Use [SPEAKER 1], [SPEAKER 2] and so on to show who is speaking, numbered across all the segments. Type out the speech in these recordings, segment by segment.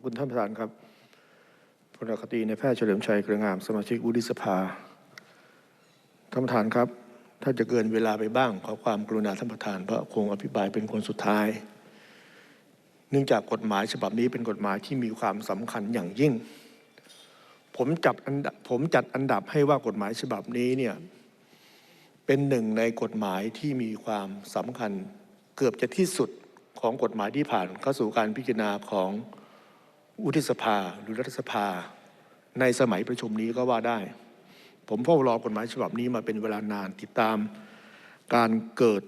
[SPEAKER 1] อบคุณท่านประธานครับพลอกตีในแพทย์เฉลิมชัยเครืองามสมาชิกวุฒิสภา ท่านประธานครับ ถ้าจะเกินเวลาไปบ้าง ขอความกรุณาท่านประธานเพราะคงอภิปรายเป็นคนสุดท้าย เนื่องจากกฎหมายฉบับนี้เป็นกฎหมายที่มีความสำคัญอย่างยิ่ง ผมจับอันดับผมจัดอันดับให้ว่ากฎหมายฉบับนี้เนี่ยเป็นหนึ่งในกฎหมายที่มีความสำคัญเกือบจะที่สุดของกฎหมายที่ผ่านเข้าสู่การพิจารณาของ วุฒิสภาหรือรัฐสภา ในสมัยประชุมนี้ก็ว่าได้ ผมเฝ้ารอกฎหมายฉบับนี้มาเป็นเวลานานติดตามการเกิด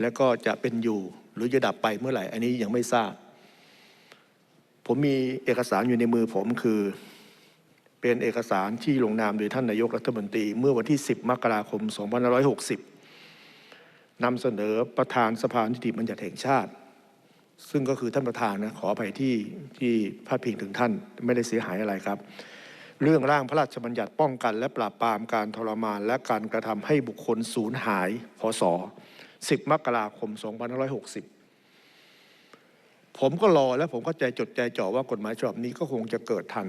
[SPEAKER 1] และก็จะเป็นอยู่หรือจะดับไปเมื่อไหร่ อันนี้ยังไม่ทราบ ผมมีเอกสารอยู่ในมือผมคือ เป็นเอกสารที่ลงนามโดยท่านนายกรัฐมนตรี เมื่อวันที่ 10 มกราคม 2560นำเสนอประธานสภานิติบัญญัติแห่งชาติ ซึ่งก็คือท่านประธานนะขออภัยที่ที่พาดพิงถึงท่านไม่ได้เสียหายอะไรครับ เรื่องร่างพระราชบัญญัติป้องกัน และปราบปรามการทรมาน และการกระทำให้บุคคลสูญหายพศ 10 มกราคม 2560 ผมก็รอและผมก็ใจจดใจจ่อว่ากฎหมายฉบับนี้ก็คงจะเกิดทัน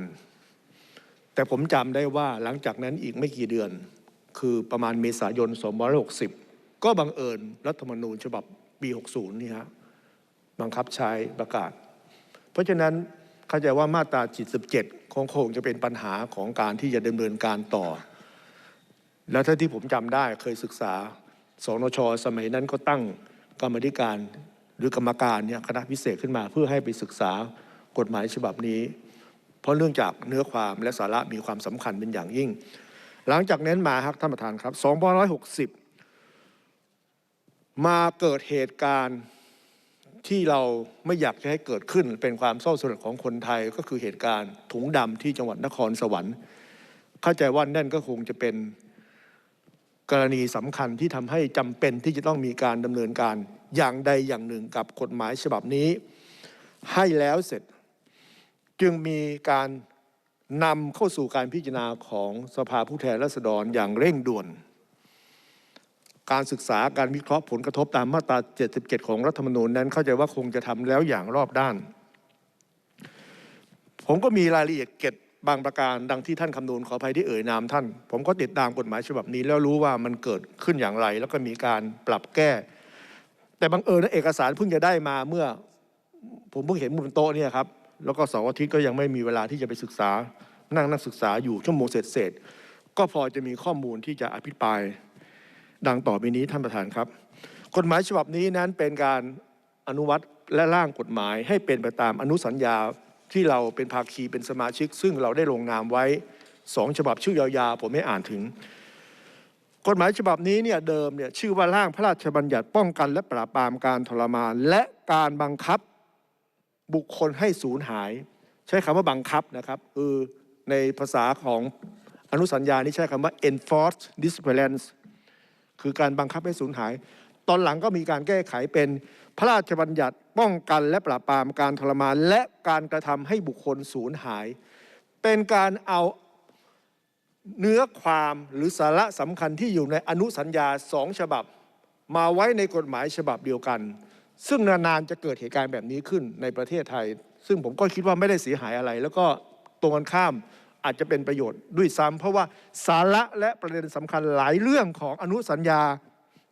[SPEAKER 1] แต่ผมจำได้ว่าหลังจากนั้นอีกไม่กี่เดือน คือประมาณเมษายน 2560 ก็บังเอิญรัฐธรรมนูญฉบับปี 60 นี่ฮะ บังคับใช้ประกาศ เพราะฉะนั้นเข้าใจว่ามาตรา77คงคงจะเป็นปัญหาของการที่จะดำเนินการต่อ แล้วถ้าที่ผมจำได้เคยศึกษาสนชสมัยนั้นก็ตั้งกรรมธิการหรือกรรมการเนี่ยคณะพิเศษขึ้นมา เพื่อให้ไปศึกษากฎหมายฉบับนี้ เพราะเนื่องจากเนื้อความและสาระมีความสำคัญเป็นอย่างยิ่ง หลังจากนั้นมาครับท่านประธานครับ2560 มาเกิดเหตุการณ์ ที่เราไม่อยากจะให้เกิดขึ้นเป็นความเศร้าสลดของคนไทยก็คือเหตุการณ์ถุงดำที่จังหวัดนครสวรรค์ เข้าใจว่านั่นก็คงจะเป็นกรณีสำคัญที่ทำให้จำเป็นที่จะต้องมีการดำเนินการอย่างใดอย่างหนึ่งกับกฎหมายฉบับนี้ ให้แล้วเสร็จ จึงมีการนำเข้าสู่การพิจารณาของสภาผู้แทนราษฎรอย่างเร่งด่วน การศึกษาการวิเคราะห์ผลกระทบตามมาตรา 77 ของรัฐธรรมนูญนั้น เข้าใจว่าคงจะทำแล้วอย่างรอบด้าน ผมก็มีรายละเอียดเก็บบางประการดังที่ท่านคำนูนขออภัยที่เอ่ยนามท่าน ผมก็ติดตามกฎหมายฉบับนี้ แล้วรู้ว่ามันเกิดขึ้นอย่างไร แล้วก็มีการปรับแก้ แต่บังเอิญนเอกสารเพิ่งจะได้มาเมื่อ ผมเพิ่งเห็นบนโต๊ะเนี่ยครับแล้วก็เสาร์อาทิตย์ก็ยังไม่มีเวลาที่จะไปศึกษา นั่งนักศึกษาอยู่ชั่วโมงเศษๆก็พอจะมีข้อมูลที่จะอภิปราย ดังต่อไปนี้ท่านประธานครับ กฎหมายฉบับนี้นั้นเป็นการอนุวัตและร่างกฎหมายให้เป็นไปตามอนุสัญญาที่เราเป็นภาคีเป็นสมาชิก ซึ่งเราได้ลงนามไว้สองฉบับชื่อยาวๆผมไม่อ่านถึง กฎหมายฉบับนี้เนี่ยเดิมเนี่ยชื่อว่าร่างพระราชบัญญัติป้องกันและปราบปรามการทรมาน และการบังคับบุคคลให้สูญหาย ใช้คำว่าบังคับนะครับคือในภาษาของอนุสัญญานี้ใช้คำว่า enforced disappearance คือการบังคับให้สูญหาย ตอนหลังก็มีการแก้ไขเป็นพระราชบัญญัติป้องกันและปราบปรามการทรมาน และการกระทำให้บุคคลสูญหาย เป็นการเอาเนื้อความหรือสาระสำคัญที่อยู่ในอนุสัญญาสองฉบับ มาไว้ในกฎหมายฉบับเดียวกัน ซึ่งนานๆจะเกิดเหตุการณ์แบบนี้ขึ้นในประเทศไทย ซึ่งผมก็คิดว่าไม่ได้เสียหายอะไร แล้วก็ตรงกันข้าม อาจจะเป็นประโยชน์ด้วยซ้ำเพราะว่าสาระและประเด็นสำคัญหลายเรื่องของอนุสัญญา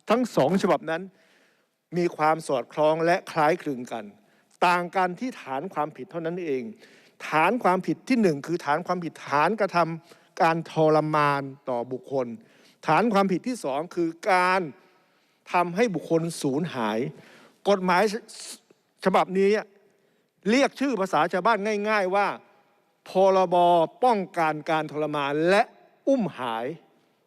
[SPEAKER 1] ทั้งสองฉบับนั้น มีความสอดคล้องและคล้ายคลึงกัน ต่างกันที่ฐานความผิดเท่านั้นเอง ฐานความผิดที่หนึ่งคือฐานความผิดฐานกระทำการทรมานต่อบุคคล ฐานความผิดที่สองคือการทำให้บุคคลสูญหาย กฎหมายฉบับนี้เรียกชื่อภาษาชาวบ้านง่าย ๆ ว่า พรบป้องกันการทรมานและอุ้มหาย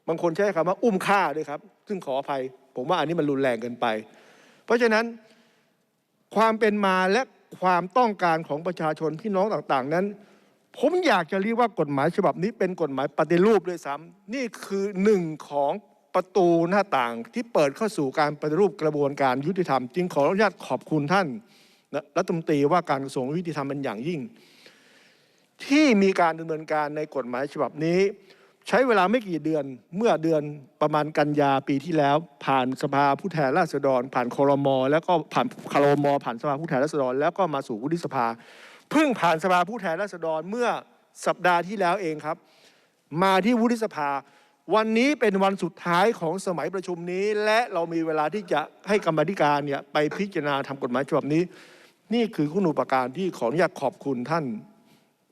[SPEAKER 1] บางคนใช้คำว่าอุ้มฆ่าด้วยครับ ซึ่งขออภัย ผมว่าอันนี้มันรุนแรงเกินไป เพราะฉะนั้นความเป็นมาและความต้องการของประชาชนพี่น้องต่างๆ นั้น ผมอยากจะเรียกว่ากฎหมายฉบับนี้เป็นกฎหมายปฏิรูปด้วยซ้ำนี่คือหนึ่งของประตูหน้าต่างที่เปิดเข้าสู่การปฏิรูปกระบวนการยุติธรรม จึงขออนุญาตขอบคุณท่านรัฐมนตรีว่าการกระทรวงยุติธรรมเป็นอย่างยิ่ง ที่มีการดำเนินการในกฎหมายฉบับนี้ ใช้เวลาไม่กี่เดือนเมื่อเดือนประมาณกันยาปีที่แล้ว ผ่านสภาผู้แทนราษฎร ผ่านคอรมอแล้วก็ผ่านคอรมอผ่านสภาผู้แทนราษฎร แล้วก็มาสู่วุฒิสภาเพิ่งผ่านสภาผู้แทนราษฎรเมื่อสัปดาห์ที่แล้วเองครับ มาที่วุฒิสภา วันนี้เป็นวันสุดท้ายของสมัยประชุมนี้ และเรามีเวลาที่จะให้กรรมธิการเนี่ยไปพิจารณาทำกฎหมายฉบับนี้ นี่คือคุณูปการที่ขออนุญาตขอบคุณท่าน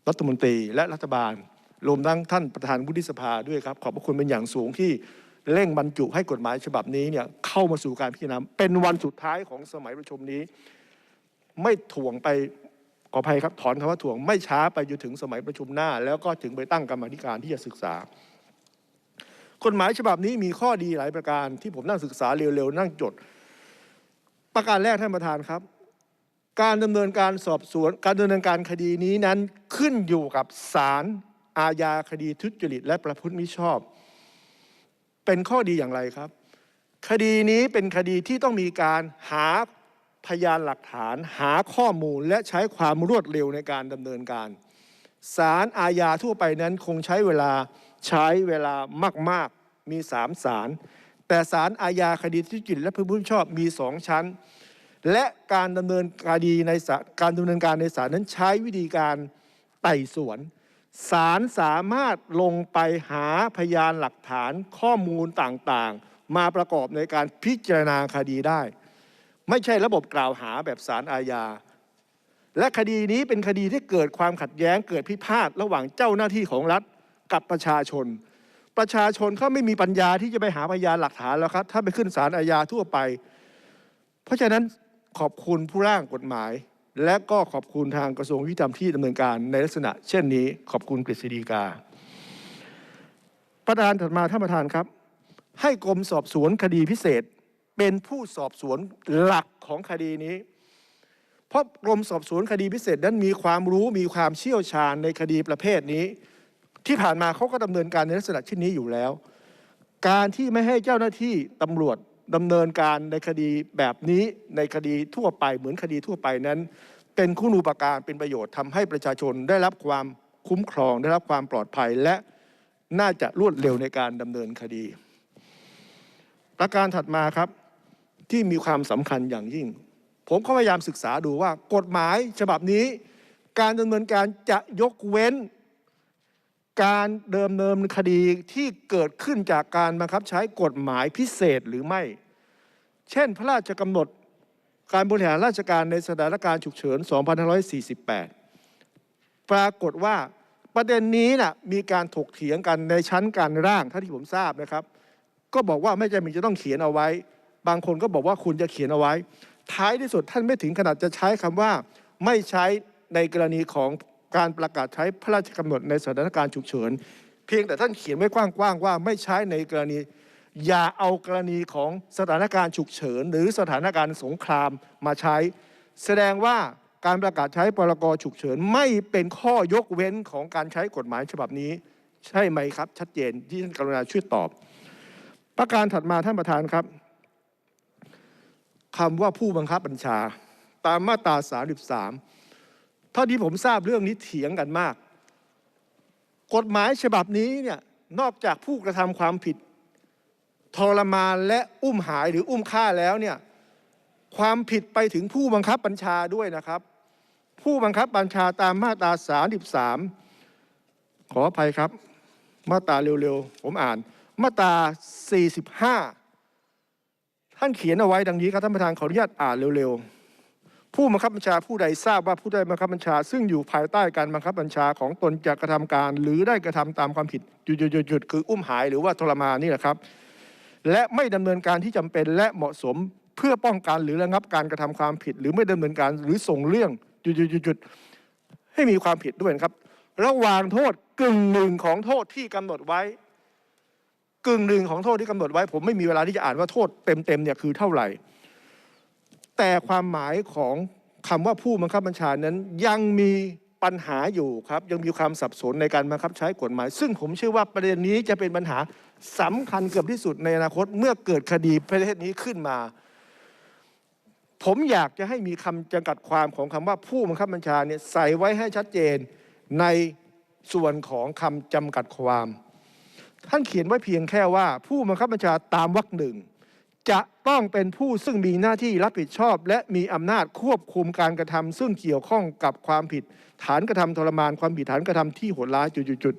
[SPEAKER 1] รัฐมนตรีและรัฐบาล รวมทั้งท่านประธานวุฒิสภาด้วยครับ ขอบพระคุณเป็นอย่างสูงที่เร่งบรรจุให้กฎหมายฉบับนี้เนี่ยเข้ามาสู่การพิจารณาเป็นวันสุดท้ายของสมัยประชุมนี้ ไม่ถ่วงไปขออภัยครับถอนคำว่าถ่วงไม่ช้าไปจนถึงสมัยประชุมหน้า แล้วก็ถึงไปตั้งกรรมธิการที่จะศึกษากฎหมายฉบับนี้มีข้อดีหลายประการที่ผมนั่งศึกษาเร็วๆนั่งจด ประการแรกท่านประธานครับ การดำเนินการสอบสวนการดำเนินการคดีนี้นั้นขึ้นอยู่กับศาลอาญาคดีทุจริตและประพฤติมิชอบ เป็นข้อดีอย่างไรครับ คดีนี้เป็นคดีที่ต้องมีการหาพยานหลักฐาน หาข้อมูลและใช้ความรวดเร็วในการดำเนินการศาลอาญาทั่วไปนั้นคงใช้เวลาใช้เวลามาก ๆ มีสามศาลแต่ศาลอาญาคดีทุจริตและประพฤติมิชอบมีสองชั้น และการดำเนินคดีในศาลการดำเนินการในศาลนั้นใช้วิธีการไต่สวนศาลสามารถลงไปหาพยานหลักฐานข้อมูลต่างๆ มาประกอบในการพิจารณาคดีได้ ไม่ใช่ระบบกล่าวหาแบบศาลอาญา และคดีนี้เป็นคดีที่เกิดความขัดแย้งเกิดพิพาทระหว่างเจ้าหน้าที่ของรัฐกับประชาชน ประชาชนเขาไม่มีปัญญาที่จะไปหาพยานหลักฐานแล้วครับ ถ้าไปขึ้นศาลอาญาทั่วไป เพราะฉะนั้น ขอบคุณผู้ร่างกฎหมาย และก็ขอบคุณทางกระทรวงยุติธรรมที่ดำเนินการในลักษณะ เช่นนี้ขอบคุณกฤษฎีกา ประธานถัดมาท่านประธานครับ ให้กรมสอบสวนคดีพิเศษ เป็นผู้สอบสวนหลักของคดีนี้ เพราะกรมสอบสวนคดีพิเศษนั้นมีความรู้มีความเชี่ยวชาญในคดีประเภทนี้ ที่ผ่านมาเขาก็ดำเนินการในลักษณะเช่นนี้อยู่แล้ว การที่ไม่ให้เจ้าหน้าที่ตำรวจ ดำเนินการในคดีแบบนี้ในคดีทั่วไปเหมือนคดีทั่วไปนั้น เป็นคุณูปการเป็นประโยชน์ทำให้ประชาชนได้รับความคุ้มครอง ได้รับความปลอดภัยและน่าจะรวดเร็วในการดำเนินคดี ประการถัดมาครับที่มีความสำคัญอย่างยิ่ง ผมก็พยายามศึกษาดูว่ากฎหมายฉบับนี้ การดำเนินการจะยกเว้น การเดิมเนินคดีที่เกิดขึ้นจากการบังคับใช้กฎหมายพิเศษหรือไม่ เช่น พระราชกำหนดการบริหารราชการในสถานการณ์ฉุกเฉิน 2548 ปรากฏว่าประเด็นนี้นะ่ะมีการถกเถียงกันในชั้นการร่างเท่าที่ผมทราบนะครับ ก็บอกว่าไม่จำเป็นจะต้องเขียนเอาไว้ บางคนก็บอกว่าคุณจะเขียนเอาไว้ ท้ายที่สุดท่านไม่ถึงขนาดจะใช้คำว่า ไม่ใช้ในกรณีของ การประกาศใช้พระราชกำหนดในสถานการณ์ฉุกเฉิน เพียงแต่ท่านเขียนไว้กว้างๆว่าไม่ใช้ในกรณี อย่าเอากรณีของสถานการณ์ฉุกเฉิน หรือสถานการณ์สงครามมาใช้ แสดงว่าการประกาศใช้พรกฉุกเฉินไม่เป็นข้อยกเว้นของการใช้กฎหมายฉบับนี้ ใช่ไหมครับ ชัดเจนที่ท่านกรุณาช่วยตอบ ประการถัดมาท่านประธานครับคำว่าผู้บังคับบัญชาตามมาตรา 33 ท่าที่ผมทราบเรื่องนี้เถียงกันมาก กฎหมายฉบับนี้เนี่ยนอกจากผู้กระทำความผิดทรมานและอุ้มหายหรืออุ้มฆ่าแล้วเนี่ยความผิดไปถึงผู้บังคับบัญชาด้วยนะครับ ผู้บังคับบัญชาตามมาตรา 33 ขออภัยครับ มาตราเร็วๆ ผมอ่าน มาตรา 45 ท่านเขียนเอาไว้ดังนี้ครับท่านประธานขออนุญาตอ่านเร็วๆ ผู้บังคับบัญชาผู้ใดทราบว่าผู้ใดบังคับบัญชา ซึ่งอยู่ภายใต้การบังคับบัญชาของตนจะกระทำการ หรือได้กระทำตามความผิดหยุดหยุดหยุดหยุดคืออุ้มหายหรือว่าทรมานนี่แหละครับ และไม่ดำเนินการที่จำเป็นและเหมาะสมเพื่อป้องกันหรือระงับการกระทำความผิด หรือไม่ดำเนินการหรือส่งเรื่องหยุดหยุดหยุดหยุดให้มีความผิดด้วยนครับ ระหว่างโทษกึ่งหนึ่งของโทษที่กำหนดไว้ กึ่งหนึ่งของโทษที่กำหนดไว้ ผมไม่มีเวลาที่จะอ่านว่าโทษเต็มๆเนี่ยคือเท่าไหร่ แต่ความหมายของคำว่าผู้บังคับบัญชานั้นยังมีปัญหาอยู่ครับ ยังมีความสับสนในการบังคับใช้กฎหมาย ซึ่งผมเชื่อว่าประเด็นนี้จะเป็นปัญหาสำคัญเกือบที่สุดในอนาคตเมื่อเกิดคดีประเภทนี้ขึ้นมา ผมอยากจะให้มีคำจำกัดความของคำว่าผู้บังคับบัญชาเนี่ยใส่ไว้ให้ชัดเจนในส่วนของคำจำกัดความ ท่านเขียนไว้เพียงแค่ว่าผู้บังคับบัญชาตามวรรคหนึ่ง จะต้องเป็นผู้ซึ่งมีหน้าที่รับผิดชอบ และมีอำนาจควบคุมการกระทำซึ่งเกี่ยวข้องกับความผิด ฐานกระทำทรมานความผิดฐานกระทำที่โหดร้ายจุด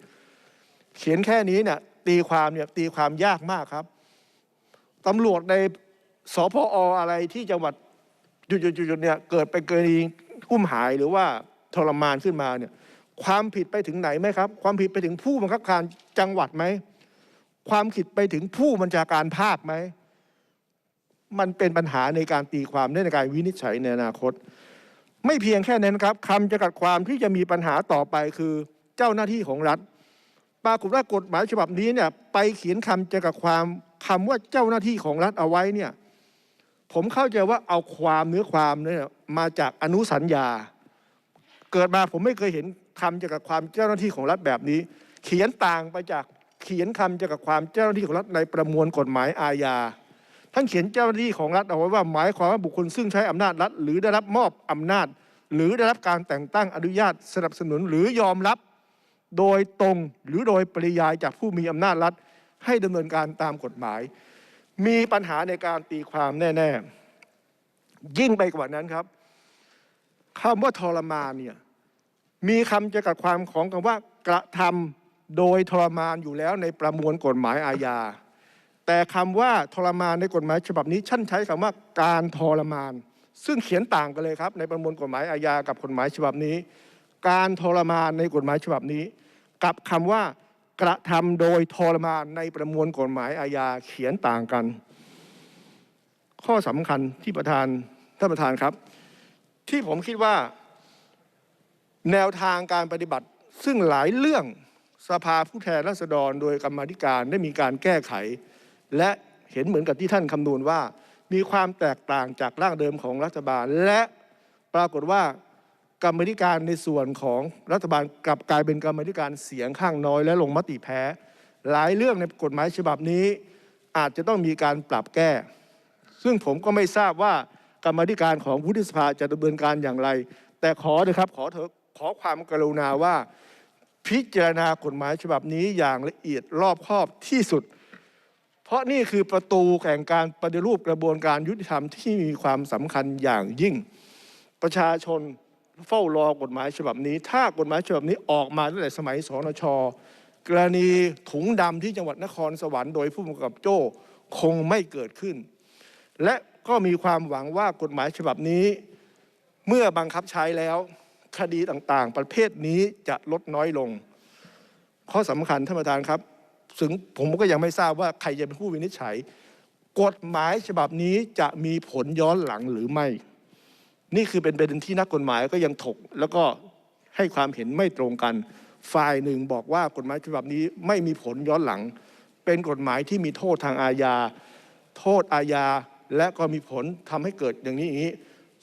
[SPEAKER 1] ๆเขียนแค่นี้เนี่ยตีความเนี่ยตีความยากมากครับตำรวจในสพออะไรที่จังหวัดจุดๆเนี่ยเกิดเป็นกรณีอุ้มหายหรือว่าทรมานขึ้นมาเนี่ยความผิดไปถึงไหนไหมครับ ความผิดไปถึงผู้บังคับการจังหวัดไหม ความผิดไปถึงผู้บัญชาการภาคไหม มันเป็นปัญหาในการตีความในการวินิจฉัยในอนาคต ไม่เพียงแค่นั้นครับคำจำกัดความที่จะมีปัญหาต่อไปคือเจ้าหน้าที่ของรัฐ ปรากฏว่ากฎหมายฉบับนี้เนี่ยไปเขียนคำจำกัดความคำว่าเจ้าหน้าที่ของรัฐเอาไว้เนี่ยผมเข้าใจว่าเอาความเนื้อความเนี่ยมาจากอนุสัญญา เกิดมาผมไม่เคยเห็นคำเกี่ยวกับความเจ้าหน้าที่ของรัฐแบบนี้ เขียนต่างไปจากเขียนคำเกี่ยวกับความเจ้าหน้าที่ของรัฐในประมวลกฎหมายอาญา ท่านเขียนเจ้าหน้าที่ของรัฐเอาไว้ว่าหมายความว่าบุคคลซึ่งใช้อำนาจรัฐ หรือได้รับมอบอำนาจ หรือได้รับการแต่งตั้งอนุญาตสนับสนุนหรือยอมรับ โดยตรงหรือโดยปริยายจากผู้มีอำนาจรัฐ ให้ดำเนินการตามกฎหมาย มีปัญหาในการตีความแน่ ๆ ยิ่งไปกว่านั้นครับคำว่าทรมานเนี่ยมีคำจำกัดความของคำว่ากระทำโดยทรมานอยู่แล้วในประมวลกฎหมายอาญา แต่คำว่าทรมานในกฎหมายฉบับนี้ท่านใช้คำว่าการทรมาน ซึ่งเขียนต่างกันเลยครับ ในประมวลกฎหมายอาญากับกฎหมายฉบับนี้ การทรมานในกฎหมายฉบับนี้ กับคำว่ากระทำโดยทรมานในประมวลกฎหมายอาญาเขียนต่างกัน ข้อสำคัญที่ประธานท่านประธานครับ ที่ผมคิดว่า แนวทางการปฏิบัติซึ่งหลายเรื่องสภาผู้แทนราษฎรโดยกรรมธิการได้มีการแก้ไข และเห็นเหมือนกับที่ท่านคำนวณว่า มีความแตกต่างจากร่างเดิมของรัฐบาล และปรากฏว่ากรรมธิการในส่วนของรัฐบาลกลับกลายเป็นกรรมธิการเสียงข้างน้อย และลงมติแพ้ หลายเรื่องในกฎหมายฉบับนี้ อาจจะต้องมีการปรับแก้ ซึ่งผมก็ไม่ทราบว่ากรรมธิการของวุฒิสภาจะดำเนินการอย่างไร แต่ขอเถอะครับขอเถอะขอความกรุณาว่า พิจารณากฎหมายฉบับนี้อย่างละเอียดรอบคอบที่สุด เพราะนี่คือประตูแห่งการปฏิรูปกระบวนการยุติธรรมที่มีความสำคัญอย่างยิ่ง ประชาชนเฝ้ารอกฎหมายฉบับนี้ ถ้ากฎหมายฉบับนี้ออกมาตั้งแต่สมัยสนชกรณีถุงดำที่จังหวัดนครสวรรค์โดยผู้กำกับโจ้คงไม่เกิดขึ้น และก็มีความหวังว่ากฎหมายฉบับนี้ เมื่อบังคับใช้แล้วคดีต่างๆ ประเภทนี้จะลดน้อยลง ข้อสำคัญท่านประธานครับ ถึงผมก็ยังไม่ทราบว่าใครจะเป็นผู้วินิจฉัย กฎหมายฉบับนี้จะมีผลย้อนหลังหรือไม่ นี่คือเป็นประเด็นที่นักกฎหมายก็ยังถก แล้วก็ให้ความเห็นไม่ตรงกัน ฝ่ายหนึ่งบอกว่ากฎหมายฉบับนี้ไม่มีผลย้อนหลัง เป็นกฎหมายที่มีโทษทางอาญา โทษอาญาและก็มีผลทำให้เกิดอย่างนี้อย่างนี้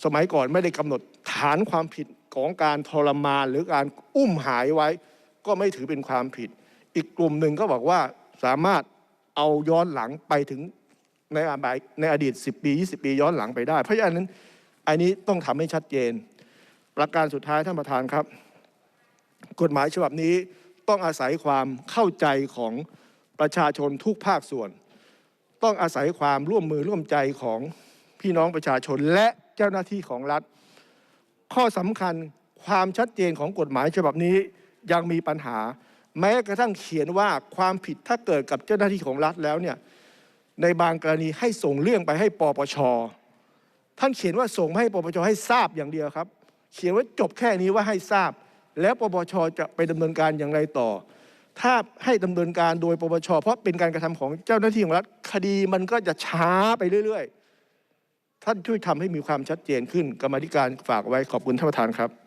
[SPEAKER 1] สมัยก่อนไม่ได้กำหนดฐานความผิดของการทรมานหรือการอุ้มหายไว้ ก็ไม่ถือเป็นความผิด อีกกลุ่มหนึ่งก็บอกว่าสามารถเอาย้อนหลังไปถึงในอาบในอดีต 10 ปี 20 ปีย้อนหลังไปได้ เพราะฉะนั้นอันนี้ต้องทำให้ชัดเจน ประการสุดท้ายท่านประธานครับ กฎหมายฉบับนี้ต้องอาศัยความเข้าใจของประชาชนทุกภาคส่วน ต้องอาศัยความร่วมมือร่วมใจของพี่น้องประชาชนและเจ้าหน้าที่ของรัฐ ข้อสำคัญความชัดเจนของกฎหมายฉบับนี้ยังมีปัญหา แม้กระทั่งเขียนว่าความผิดถ้าเกิดกับเจ้าหน้าที่ของรัฐแล้วเนี่ยในบางกรณีให้ส่งเรื่องไปให้ปปช ท่านเขียนว่าส่งให้ปปชให้ทราบอย่างเดียวครับ เขียนว่าจบแค่นี้ว่าให้ทราบ แล้วปปชจะไปดำเนินการอย่างไรต่อ ถ้าให้ดำเนินการโดยปปช เพราะเป็นการกระทำของเจ้าหน้าที่ของรัฐคดีมันก็จะช้าไปเรื่อย ๆ ท่านช่วยทำให้มีความชัดเจนขึ้นกรรมธิการฝากไว้ขอบคุณท่านประธานครับ